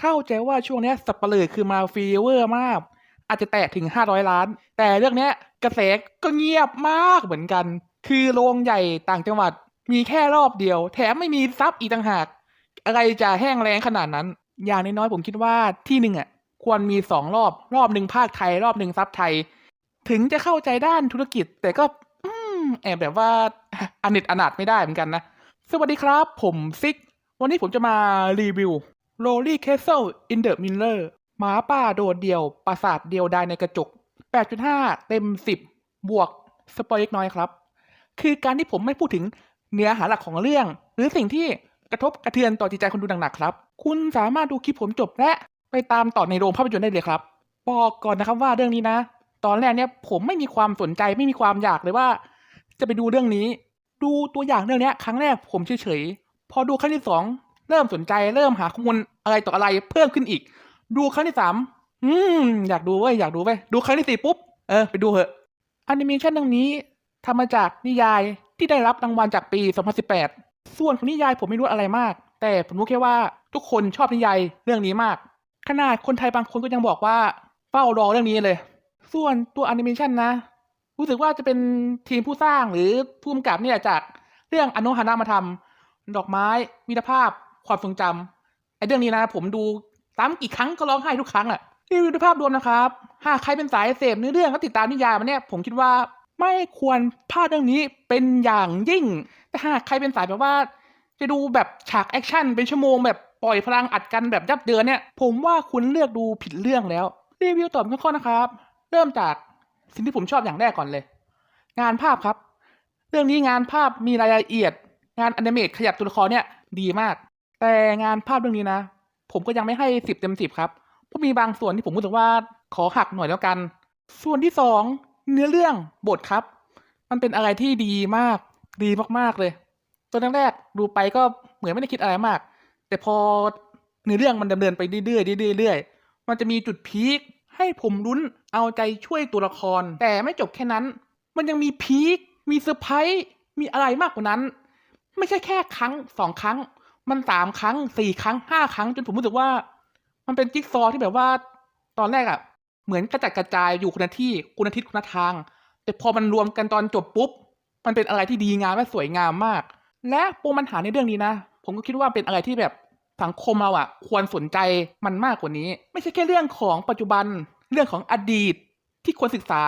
เข้าใจว่าช่วงนี้สับเปลือคือมาฟีเวอร์มาก อาจจะแตะถึง 500 ล้าน แต่เรื่องนี้กระแสก็เงียบมากเหมือนกัน คือโรงใหญ่ต่างจังหวัดมีแค่รอบเดียว แถมไม่มีซับอีกต่างหาก อะไรจะแห้งแล้งขนาดนั้น อย่างน้อยๆผมคิดว่าที่หนึ่งอะควรมีสองรอบ รอบหนึ่งภาคไทย รอบหนึ่งซับไทย ถึงจะเข้าใจด้านธุรกิจ แต่ก็อืมแอบแบบว่าอนิจอนาถไม่ได้เหมือนกันนะ สวัสดีครับ ผมซิก วันนี้ผมจะมารีวิว Rolly Castle in the Mirror หมาป่าโดดเดี่ยว ปราสาทเดียวดายในกระจก 8.5 เต็ม 10 บวก สปอยเล็กน้อยครับ คือการที่ผมไม่พูดถึงเนื้อหาหลักของเรื่อง หรือสิ่งที่กระทบกระเทือนต่อจิตใจคนดูหนักๆครับ คุณสามารถดูคลิปผมจบและไปตามต่อในโรงภาพยนตร์ได้เลยครับบอกก่อนนะครับว่าเรื่องนี้นะ ตอนแรกเนี่ยผมไม่มีความสนใจไม่มีความอยากเลยว่า จะไปดูเรื่องนี้ ดูตัวอย่างเรื่องนี้ครั้งแรกผมเฉยๆพอดูครั้งที่สองเริ่มสนใจเริ่มหาข้อมูล อะไรต่ออะไรเพิ่มขึ้นอีก ดูครั้งที่สามอืมอยากดูเว้ยอยากดูเว้ยดูครั้งที่สี่ปุ๊บเออไปดูเหอะอนิเมชันเรื่องนี้ทำมาจากนิยายที่ได้รับรางวัลจากปี 2018 ส่วนของนิยายผมไม่รู้อะไรมาก แต่ผมรู้แค่ว่าทุกคนชอบนิยายเรื่องนี้มาก ขนาดคนไทยบางคนก็ยังบอกว่าเฝ้ารอเรื่องนี้เลย ส่วนตัวแอนิเมชันนะ รู้สึกว่าจะเป็นทีมผู้สร้างหรือผู้กำกับเนี่ยจากเรื่องอนุหานามาทำดอกไม้มิตรภาพ ความทรงจำ ไอ้เรื่องนี้นะ ผมดูซ้ำกี่ครั้งก็ร้องไห้ทุกครั้งอะรีวิวภาพรวมนะครับ หากใครเป็นสายเสพเนื้อเรื่องก็ติดตามนิยายมาเนี่ย ผมคิดว่าไม่ควรพลาดเรื่องนี้เป็นอย่างยิ่ง แต่หากใครเป็นสายแบบว่า จะดูแบบฉากแอคชั่นเป็นชั่วโมงแบบปล่อยพลังอัดกันแบบยับเยินเนี่ย ผมว่าคุณเลือกดูผิดเรื่องแล้ว รีวิวตอบข้อๆนะครับ เริ่มจากสิ่งที่ผมชอบอย่างแรกก่อนเลย งานภาพครับ เรื่องนี้งานภาพมีรายละเอียด งานอนิเมตขยับตัวละครเนี่ยดีมาก แต่งานภาพเรื่องนี้นะ ผมก็ยังไม่ให้สิบเต็มสิบครับ เพราะมีบางส่วนที่ผมรู้สึกว่าขอหักหน่อยแล้วกัน ส่วนที่สองเนื้อเรื่องบทครับ มันเป็นอะไรที่ดีมาก ดีมากๆเลยตอนแรกๆดูไปก็เหมือนไม่ได้คิดอะไรมาก แต่พอเนื้อเรื่องมันดำเนินไปเรื่อยๆเรื่อยๆเรื่อยๆมันจะมีจุดพีคให้ผมลุ้นเอาใจช่วยตัวละคร แต่ไม่จบแค่นั้น มันยังมีพีคมีเซอร์ไพรส์มีอะไรมากกว่านั้น ไม่ใช่แค่ครั้งสองครั้ง มันสามครั้งสี่ครั้งห้าครั้ง จนผมรู้สึกว่า มันเป็นจิ๊กซอว์ที่แบบว่า ตอนแรกอะ่ะเหมือนกระจัดกระจายอยู่คนละที่คนละทิศคนละทาง แต่พอมันรวมกันตอนจบปุ๊บ มันเป็นอะไรที่ดีงามและสวยงามมาก และปมปัญหาในเรื่องนี้นะ ผมก็คิดว่าเป็นอะไรที่แบบสังคมเราอะควรสนใจมันมากกว่านี้ ไม่ใช่แค่เรื่องของปัจจุบัน เรื่องของอดีตที่ควรศึกษา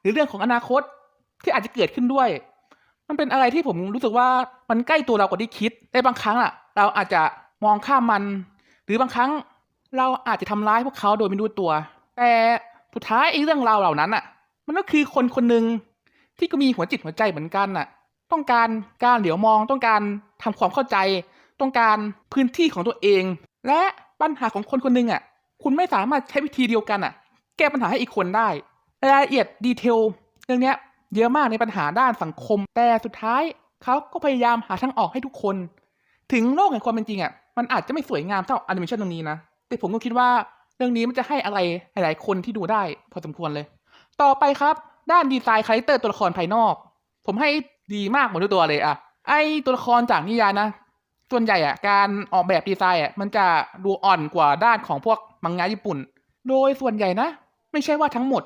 หรือเรื่องของอนาคตที่อาจจะเกิดขึ้นด้วย มันเป็นอะไรที่ผมรู้สึกว่ามันใกล้ตัวเรากว่าที่คิดแต่บางครั้งอะ เราอาจจะมองข้ามมัน หรือบางครั้งเราอาจจะทำร้ายพวกเขาโดยไม่รู้ตัว แต่สุดท้ายไอ้เรื่องราวเหล่านั้นอะมันก็คือคนคนหนึ่งที่ก็มีหัวจิตหัวใจเหมือนกันน่ะ ต้องการการเหลียวมองต้องการทำความเข้าใจ ต้องการพื้นที่ของตัวเอง และปัญหาของคนคนหนึ่งอะ คุณไม่สามารถใช้วิธีเดียวกันอะ แก้ปัญหาให้อีกคนได้รายละเอียดดีเทลเรื่องเนี้ยเยอะมากในปัญหาด้านสังคม แต่สุดท้ายเขาก็พยายามหาทางออกให้ทุกคน ถึงโลกแห่งความเป็นจริงอะมันอาจจะไม่สวยงามเท่าแอนิเมชันตรงนี้นะ แต่ผมก็คิดว่าเรื่องนี้มันจะให้อะไรหลายๆคนที่ดูได้พอสมควรเลย ต่อไปครับ ด้านดีไซน์คาแรคเตอร์ตัวละครภายนอก ผมให้ดีมากหมดทุกตัวเลยอะไอตัวละครจากนิยายนะ ส่วนใหญ่อะการออกแบบดีไซน์อะมันจะดูอ่อนกว่าด้านของพวกมังงะญี่ปุ่น โดยส่วนใหญ่นะ ไม่ใช่ว่าทั้งหมด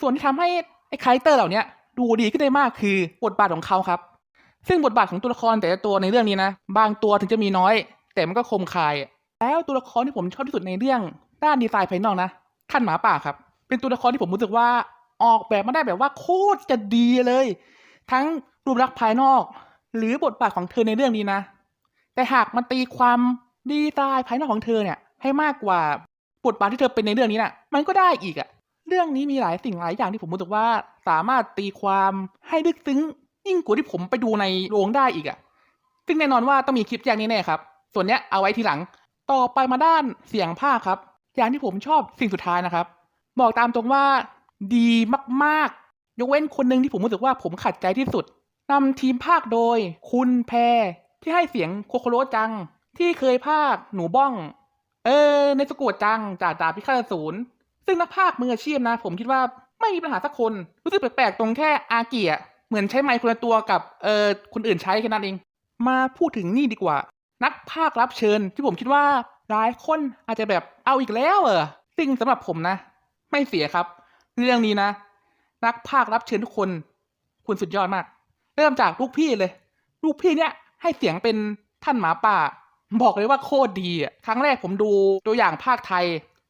ส่วนที่ทำให้ไอคาแรคเตอร์เหล่านี้ดูดีขึ้นได้มากคือบทบาทของเขาครับ ซึ่งบทบาทของตัวละครแต่ละตัวในเรื่องนี้นะ บางตัวถึงจะมีน้อย แต่มันก็คมคาย แล้วตัวละครที่ผมชอบที่สุดในเรื่องด้านดีไซน์ภายนอกนะท่านหมาป่าครับ เป็นตัวละครที่ผมรู้สึกว่าออกแบบมาได้แบบว่าโคตรจะดีเลย ทั้งรูปลักษณ์ภายนอก หรือบทบาทของเธอในเรื่องนี้นะ แต่หากมันตีความดีไซน์ภายนอกของเธอเนี่ย ให้มากกว่าบทบาทที่เธอเป็นในเรื่องนี้น่ะ มันก็ได้อีกอะเรื่องนี้มีหลายสิ่งหลายอย่างที่ผมรู้สึกว่าสามารถตีความให้ลึกซึ้ง ยิ่งกว่าที่ผมไปดูในโรงได้อีกอะซึ่งแน่นอนว่าต้องมีคลิปแยกนี้แน่ครับ ส่วนเนี้ยเอาไว้ทีหลัง ต่อไปมาด้านเสียงภาคครับ อย่างที่ผมชอบสิ่งสุดท้ายนะครับ บอกตามตรงว่าดีมากๆ ยกเว้นคนหนึ่งที่ผมรู้สึกว่าผมขัดใจที่สุดนำทีมภาคโดย คุณแพร ที่ให้เสียงโคโคโรจัง ที่เคยภาคหนูบ้อง เออ ในสกูดจังจากดาบพิฆาตศูนย์ซึ่งนักภาคมืออาชีพนะ ผมคิดว่าไม่มีปัญหาสักคน รู้สึกแปลกๆตรงแค่อาเกีย เหมือนใช้ไมค์คนละตัวกับเออคนอื่นใช้แค่นั้นเอง มาพูดถึงนี่ดีกว่า นักภาครับเชิญ ที่ผมคิดว่าหลายคนอาจจะแบบเอาอีกแล้วเออซึ่งสำหรับผมนะ ไม่เสียครับ เรื่องนี้นะ นักภาครับเชิญทุกคน คุณสุดยอดมาก เริ่มจากลูกพี่เลย ลูกพี่เนี่ย ให้เสียงเป็นท่านหมาป่า บอกเลยว่าโคตรดีอะครั้งแรกผมดูตัวอย่างภาคไทย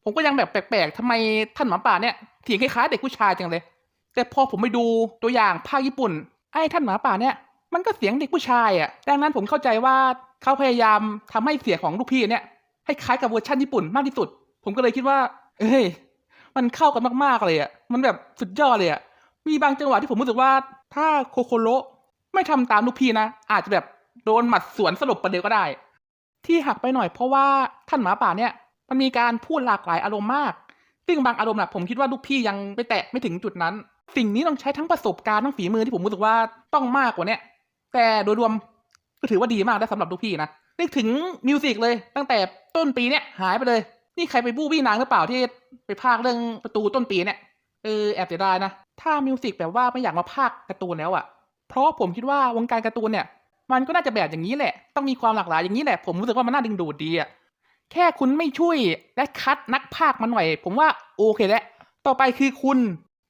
ผมก็ยังแบบแปลกๆทำไมท่านหมาป่าเนี่ยเสียงคล้ายๆเด็กผู้ชายจังเลย แต่พอผมไปดูตัวอย่างภาคญี่ปุ่น ไอ้ท่านหมาป่าเนี่ย มันก็เสียงเด็กผู้ชายอะ ดังนั้นผมเข้าใจว่าเขาพยายามทำให้เสียงของลูกพี่เนี่ยให้คล้ายกับเวอร์ชันญี่ปุ่นมากที่สุด ผมก็เลยคิดว่า เอ้ย มันเข้ากันมากๆเลยอะ มันแบบสุดยอดเลยอะ มีบางจังหวะที่ผมรู้สึกว่า ถ้าโคโคโรไม่ทำตามลูกพี่นะ อาจจะแบบโดนหมัดสวนสลบไปเลยก็ได้ ที่หักไปหน่อยเพราะว่าท่านหมาป่าเนี่ย มันมีการพูดหลากหลายอารมณ์มาก ซึ่งบางอารมณ์น่ะผมคิดว่าลูกพี่ยังไปแตะไม่ถึงจุดนั้น สิ่งนี้ต้องใช้ทั้งประสบการณ์ทั้งฝีมือที่ผมรู้สึกว่าต้องมากกว่าเนี้ยแต่โดยรวมก็ถือว่าดีมากได้สำหรับลูกพี่นะนึกถึงมิวสิกเลย ตั้งแต่ต้นปีเนี่ยหายไปเลย นี่ใครไปบู้บี้นางหรือเปล่าที่ไปพากเรื่องประตูต้นปีเนี่ยเออแอบเสียดายนะ ถ้ามิวสิกแบบว่าไม่อยากมาพากการ์ตูนแล้วอะเพราะผมคิดว่าวงการการ์ตูนเนี่ย มันก็น่าจะแบบอย่างนี้แหละ ต้องมีความหลากหลายอย่างนี้แหละ ผมรู้สึกว่ามันน่าดึงดูดดีอะแค่คุณไม่ช่วยและคัดนักพากมาหน่อย ผมว่าโอเคแล้วต่อไปคือคุณ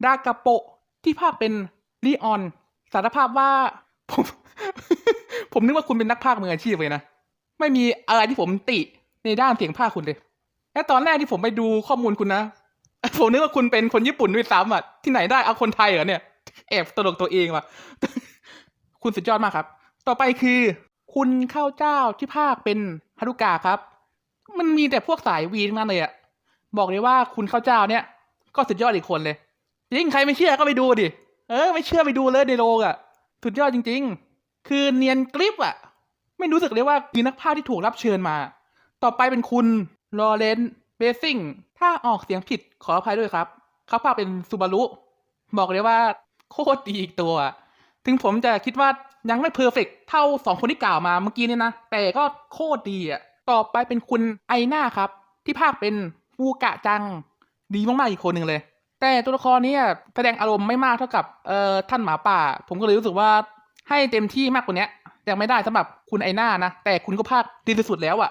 ดากาโปะที่ภาคเป็นลีออน สารภาพว่า ผม ผมนึกว่าคุณเป็นนักพากย์มืออาชีพเลยนะ ไม่มีอะไรที่ผมติในด้านเสียงพากย์คุณเลย และตอนแรกที่ผมไปดูข้อมูลคุณนะ ผมนึกว่าคุณเป็นคนญี่ปุ่นด้วยซ้ำอะ ที่ไหนได้เอาคนไทยเหรอเนี่ย แอบตลกตัวเองว่ะ คุณสุดยอดมากครับ ต่อไปคือ คุณข้าวเจ้าที่ภาคเป็นฮารุกะครับ มันมีแต่พวกสายวีนั้นเลยอะ บอกเลยว่าคุณข้าวเจ้าเนี่ย ก็สุดยอดอีกคนเลย จริงใครไม่เชื่อก็ไปดูดิ เออ ไม่เชื่อไปดูเลยในโรงอะสุดยอดจริง ๆ คือเนียนกริปอะไม่รู้สึกเลยว่าคือนักพากย์ที่ถูกรับเชิญมา ต่อไปเป็นคุณลอเรนเบซิงถ้าออกเสียงผิดขออภัยด้วยครับ เขาพากเป็นซูบารุ บอกเลยว่าโคตรดีอีกตัว ถึงผมจะคิดว่ายังไม่เพอร์เฟกเท่าสองคนที่กล่าวมาเมื่อกี้นี่นะ แต่ก็โคตรดีอะ ต่อไปเป็นคุณไอหน้าครับ ที่ภาคเป็นฟูกะจัง ดีมากๆอีกคนหนึ่งเลย แต่ตัวละครนี้แสดงอารมณ์ไม่มากเท่ากับเอ่อท่านหมาป่า ผมก็เลยรู้สึกว่าให้เต็มที่มากกว่านี้ยังไม่ได้สำหรับคุณไอหน้านะ แต่คุณก็ภาคดีที่สุดแล้วอะ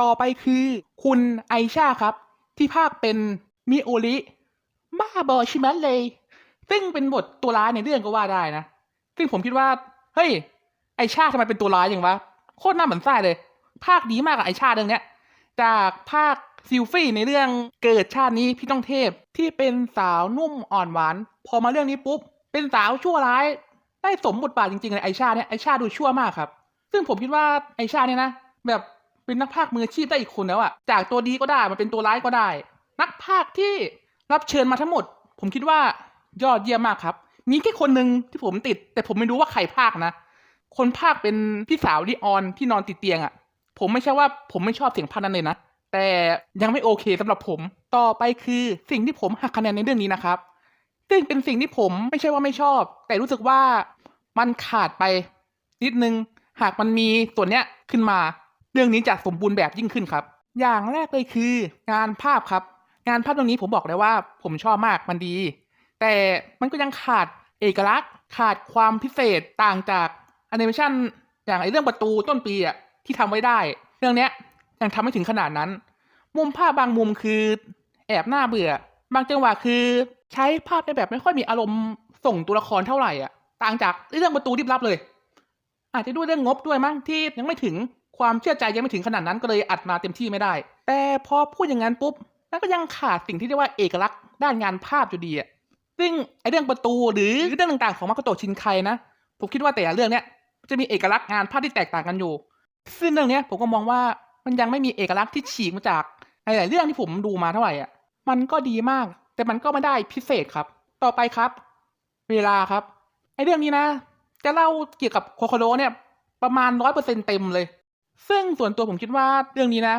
ต่อไปคือคุณไอชาครับ ที่ภาคเป็นมิโอริบ้าบอชิมันเลย ซึ่งเป็นบทตัวร้ายในเรื่องก็ว่าได้นะ ซึ่งผมคิดว่า เฮ้ย ไอชาทำไมเป็นตัวร้ายอย่างวะ โคตรน่าเหมือนไส้เลย ภาคดีมากอะไอชาเรื่องเนี้ย จากภาค ซิลฟี่ในเรื่องเกิดชาตินี้พี่ต้องเทพที่เป็นสาวนุ่มอ่อนหวาน พอมาเรื่องนี้ปุ๊บ เป็นสาวชั่วร้าย ได้สมบทบาทจริงๆเลยไอชาเนี่ยไอชาดูชั่วมากครับ ซึ่งผมคิดว่าไอชาเนี่ยนะ แบบเป็นนักพากย์มืออาชีพได้อีกคนแล้วอะจากตัวดีก็ได้มาเป็นตัวร้ายก็ได้ นักพากย์ที่รับเชิญมาทั้งหมด ผมคิดว่ายอดเยี่ยมมากครับ มีแค่คนหนึ่งที่ผมติด แต่ผมไม่รู้ว่าใครพากนะ คนพากเป็นพี่สาวลิออนที่นอนติดเตียงอะผมไม่ใช่ว่าผมไม่ชอบเสียงพากนั้นเลยนะ แต่ยังไม่โอเคสำหรับผมต่อไปคือสิ่งที่ผมหักคะแนนในเรื่องนี้นะครับ ซึ่งเป็นสิ่งที่ผมไม่ใช่ว่าไม่ชอบ แต่รู้สึกว่ามันขาดไปนิดนึง หากมันมีส่วนเนี้ยขึ้นมา เรื่องนี้จะสมบูรณ์แบบยิ่งขึ้นครับ อย่างแรกเลยคืองานภาพครับ งานภาพตรงนี้ผมบอกเลยว่าผมชอบมากมันดี แต่มันก็ยังขาดเอกลักษณ์ ขาดความพิเศษต่างจากแอนิเมชันอย่างไอเรื่องประตูต้นปีอะที่ทำไว้ได้ เรื่องเนี้ย ยังทำไม่ถึงขนาดนั้น มุมภาพบางมุมคือ แอบน่าเบื่อ บางจังหวะคือ ใช้ภาพในแบบไม่ค่อยมีอารมณ์ส่งตัวละครเท่าไหร่อะ ต่างจากเรื่องประตูรีบลับเลย อาจจะด้วยเรื่องงบด้วยมั้งที่ยังไม่ถึงความเชื่อใจยังไม่ถึงขนาดนั้นก็เลยอัดมาเต็มที่ไม่ได้ แต่พอพูดอย่างนั้นปุ๊บแล้วก็ยังขาดสิ่งที่เรียกว่าเอกลักษณ์ด้านงานภาพอยู่ดีอะซึ่งไอเรื่องประตูหรือเรื่องต่างๆของมาโกโตชินไคนะผมคิดว่าแต่ละเรื่องเนี้ยจะมีเอกลักษณ์งานภาพที่แตกต่างกันอยู่ ซึ่งเรื่องเนี้ยผมก็มองว่า มันยังไม่มีเอกลักษณ์ที่ฉีกมาจากหลายๆเรื่องที่ผมดูมาเท่าไหร่อะ มันก็ดีมาก แต่มันก็ไม่ได้พิเศษครับ ต่อไปครับ เวลาครับไอเรื่องนี้นะ จะเล่าเกี่ยวกับโคโคโรเนี่ย ประมาณร้อยเปอร์เซ็นเต็มเลย ซึ่งส่วนตัวผมคิดว่าเรื่องนี้นะ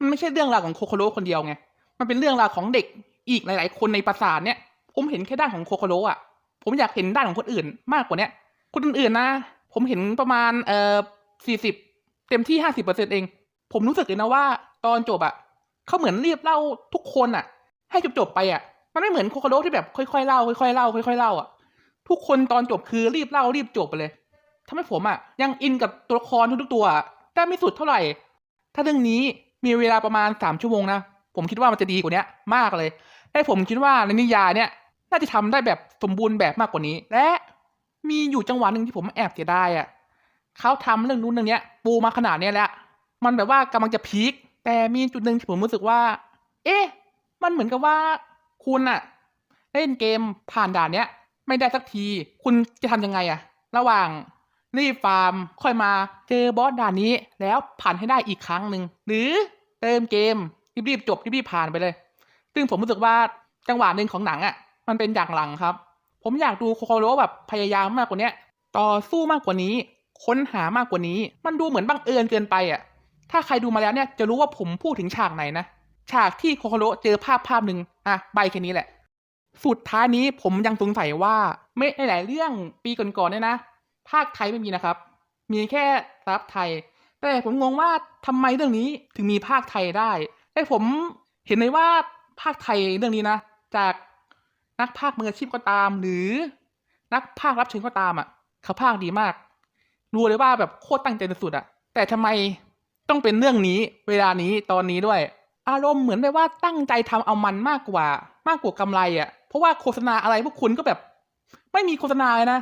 มันไม่ใช่เรื่องราวของโคโคโรคนเดียวไง มันเป็นเรื่องราวของเด็กอีกหลาย ๆ คนในปราสาทเนี่ย ผมเห็นแค่ด้านของโคโคโรอะ ผมอยากเห็นด้านของคนอื่น มากกว่าเนี้ยคนอื่นๆนะ ผมเห็นประมาณเอ่อสี่สิบเต็มที่ห้าสิบเปอร์เซ็นเอง ผมรู้สึกเลยนะว่า ตอนจบอะเขาเหมือนรีบเล่าทุกคนอะให้จบๆไปอะมันไม่เหมือนโคโคโรที่แบบค่อยๆเล่าค่อยๆเล่าค่อยๆเล่าอะทุกคนตอนจบคือรีบเล่ารีบจบไปเลยทำให้ผมอะยังอินกับตัวละครทุกๆตัวได้ไม่สุดเท่าไหร่ ถ้าเรื่องนี้มีเวลาประมาณสามชั่วโมงนะผมคิดว่ามันจะดีกว่าเนี้ยมากเลยและผมคิดว่าในนิยายเนี่ยน่าจะทำได้แบบสมบูรณ์แบบมากกว่านี้ และมีอยู่จังหวะหนึ่งที่ผมแอบเสียดายอะเขาทำเรื่องนู้นเรื่องเนี้ยปูมาขนาดเนี้ยแล้ว มันแบบว่ากำลังจะพีคแต่มีจุดหนึ่งที่ผมรู้สึกว่า เอ๊ะ มันเหมือนกับว่าคุณอะเล่นเกมผ่านด่านเนี้ย ไม่ได้สักที คุณจะทำยังไงอะระหว่างรีบฟาร์มค่อยมาเจอบอสด่านนี้ แล้วผ่านให้ได้อีกครั้งหนึ่งหรือเติมเกมรีบๆจบรีบๆผ่านไปเลย ซึ่งผมรู้สึกว่าจังหวะหนึ่งของหนังอะมันเป็นอย่างหลังครับ ผมอยากดูโคโคโรแบบพยายามมากกว่านี้ต่อสู้มากกว่านี้ ค้นหามากกว่านี้ มันดูเหมือนบังเอิญเกินไปอะ ถ้าใครดูมาแล้วเนี่ยจะรู้ว่าผมพูดถึงฉากไหนนะ ฉากที่โคโคโรเจอภาพภาพหนึ่งอะใบแค่นี้แหละ สุดท้ายนี้ผมยังสงสัยว่าไม่ในหลายเรื่องปีก่อนๆเนี่ยนะ ภาคไทยไม่มีนะครับ มีแค่ซับไทย แต่ผมงงว่าทำไมเรื่องนี้ถึงมีภาคไทยได้แต่ผมเห็นเลยว่าภาคไทยเรื่องนี้นะ จากนักภาคมืออาชีพก็ตาม หรือ นักภาครับเชิญก็ตามอะเขาภาคดีมาก รู้เลยว่าแบบโคตรตั้งใจสุดอะแต่ทำไม ต้องเป็นเรื่องนี้ เวลานี้ตอนนี้ด้วย อารมณ์เหมือนแบบว่าตั้งใจทำเอามันมากกว่า มากกว่ากำไรอะเพราะว่าโฆษณาอะไรพวกคุณก็แบบ ไม่มีโฆษณาเลยนะ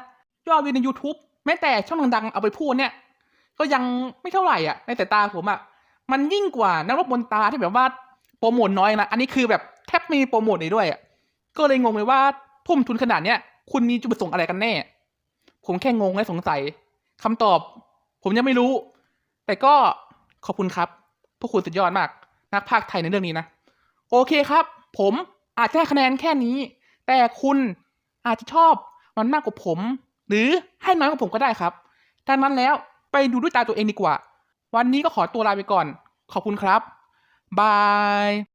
ยอดวิวใน YouTube แม้แต่ช่องดังๆเอาไปพูดเนี่ย ก็ยังไม่เท่าไหร่อะในสายตาผมอะมันยิ่งกว่านักรบบนตาที่แบบว่าโปรโมทน้อยนะอันนี้คือแบบแทบไม่มีโปรโมทเลยด้วยอะก็เลยงงเลยว่าทุ่มทุนขนาดเนี้ยคุณมีจุดประสงค์อะไรกันแน่ ผมแค่งงและสงสัยคำตอบ ผมยังไม่รู้ แต่ก็ ขอบคุณครับ พวกคุณสุดยอดมาก นักภาคไทยในเรื่องนี้นะ โอเคครับ ผมอาจจะให้คะแนนแค่นี้ แต่คุณอาจจะชอบมันมากกว่าผม หรือให้น้อยกว่าผมก็ได้ครับดังนั้นแล้วไปดูด้วยตาตัวเองดีกว่า วันนี้ก็ขอตัวลาไปก่อน ขอบคุณครับ บาย